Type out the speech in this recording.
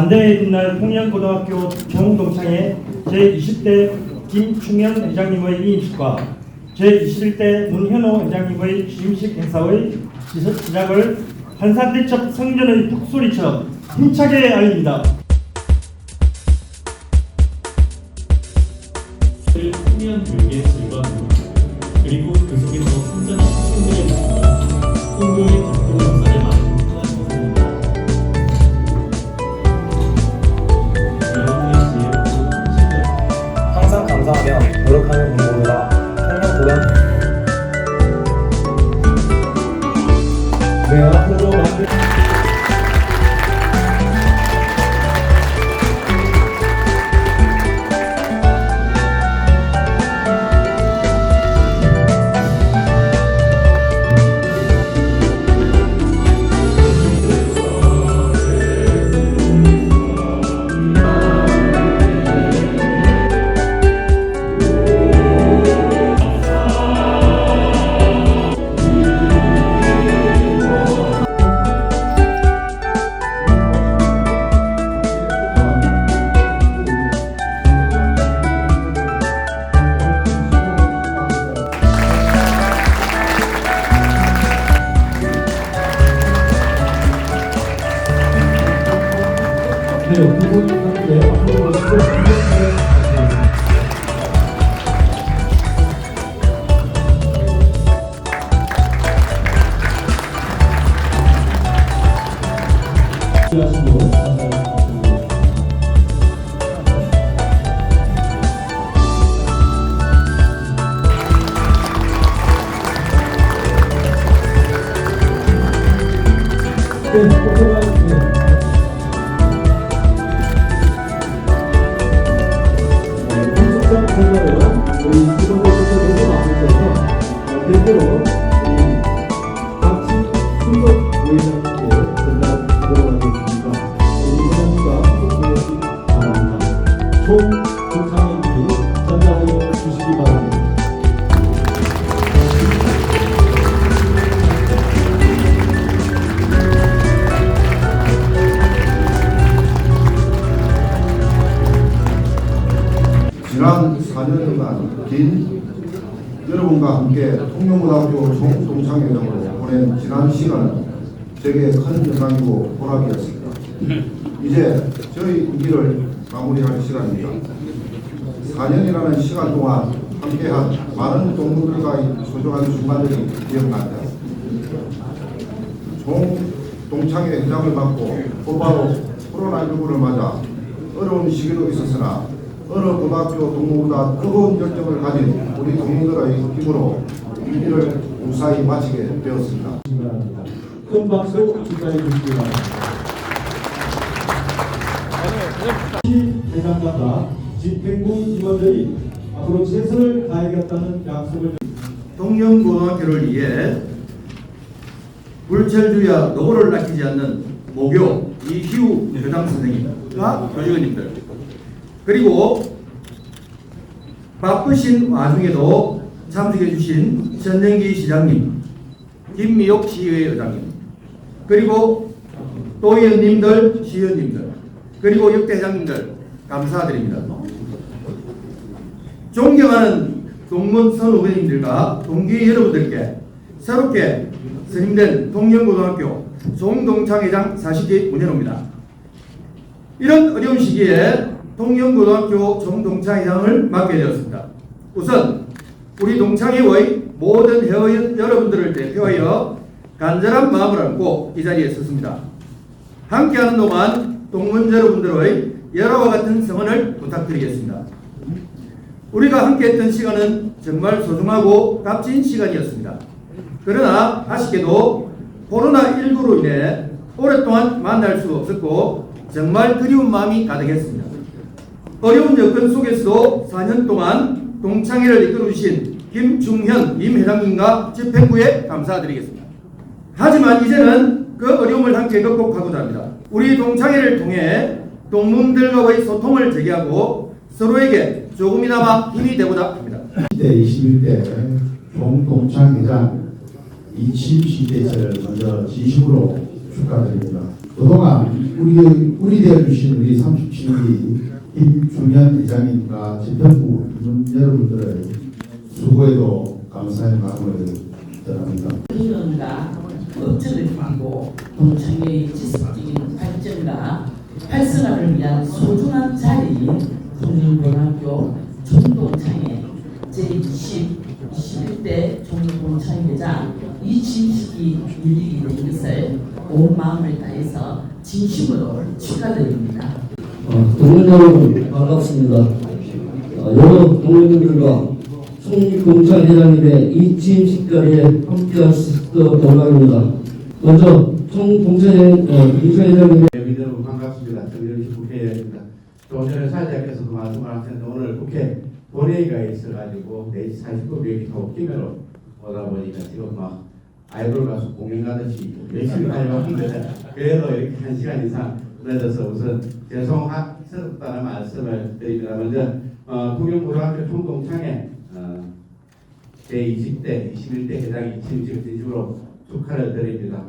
반대의 빛날 통영고등학교 정동창의 제20대 김충현 회장님의 위임식과 제21대 문현호 회장님의 취임식 행사의 시- 시작을 한산대첩 성전의 북소리처럼 힘차게 알립니다. 네, 두 선거요. 우리 지도부에서 너무 많으셔서 대표로 우리 박지 순덕 부회장 여러분과 함께 통영고등학교 총동창회장으로 보낸 지난 시간은 제게 큰 영광이고 보람이었습니다. 이제 저희 임기를 마무리할 시간입니다. 4년이라는 시간 동안 함께한 많은 동문들과의 소중한 순간들이 기억납니다. 총 동창회 회장을 맡고 곧바로 코로나19를 맞아 어려운 시기도 있었으나 어느 고등학교 동무보다 뜨거운 열정을 가진 우리 동문들의 힘으로 이 일을 무사히 마치게 되었습니다. 큰 박수 축하해 주시기 바랍니다. 대장단과 집행부 직원들이 앞으로 최선을 다하겠다는 약속을 동영고등학교를 위해 불철주야 노고를 아끼지 않는 모교 이희우 교장 선생님과 교직원님들 그리고 바쁘신 와중에도 참석해 주신 전정기 시장님 김미옥 시의회 의장님 그리고 또 의원님들 시의원님들 그리고 역대 회장님들 감사드립니다. 존경하는 동문 선 후배님들과 동기 여러분들께 새롭게 선임된 동영고등학교 송동창회장 40기 문현호입니다. 이런 어려운 시기에 동영고등학교 송동창회장을 맡게 되었습니다. 우선 우리 동창회의 모든 회원 여러분들을 대표하여 간절한 마음을 안고 이 자리에 섰습니다. 함께하는 동안 동문 여러분들의 여러와 같은 성원을 부탁드리겠습니다. 우리가 함께했던 시간은 정말 소중하고 값진 시간이었습니다. 그러나 아쉽게도 코로나19로 인해 오랫동안 만날 수 없었고 정말 그리운 마음이 가득했습니다. 어려운 여건 속에서도 4년 동안 동창회를 이끌어주신 김중현 임 회장님과 집행부에 감사드리겠습니다. 하지만 이제는 그 어려움을 함께 극복하고자 합니다. 우리 동창회를 통해 동문들과의 소통을 재개하고 서로에게 조금이나마 힘이 되고자 합니다. 10대, 21대 총동창회장 이치임 시대를 먼저 진심으로 축하드립니다. 그동안 우리 우리 되어 주신 우리 37기 김중현 회장님과 집행부 여러분들의 수고에도 감사의 마음을 전합니다. 의원과 업적을 그리고 동창회의 지속적인 발전과 활성화를 위한 소중한 자리인 동문고등학교 총동창회 제20 21대 총동창회장 이 취임식이 열리게 된 것을 온 마음을 다해서 진심으로 축하드립니다. 어, 동문 여러분 반갑습니다. 어, 여러 동문들과 총동창 회장님의 이 취임식 자리에 함께할 수 있도록 영광입니다. 먼저 총동창 어, 동창 회장님의 여러분 여러분 반갑습니다. 정정식 국회의원입니다. 조금 전에 사회자께서도 말씀을 하셨는데 오늘 국회 본회의가 있어가지고 4시 40분 여기 도끼면로 오다 보니까 지금 막 아이돌 가수 공연 가듯이 열심히 달려왔는데 그래도 이렇게 한 시간 이상 늦어서 우선 죄송스럽다는 말씀을 드립니다. 먼저 어, 통영고등학교 총동창회 어, 제20대, 21대 회장이 진심 진심으로 축하를 드립니다.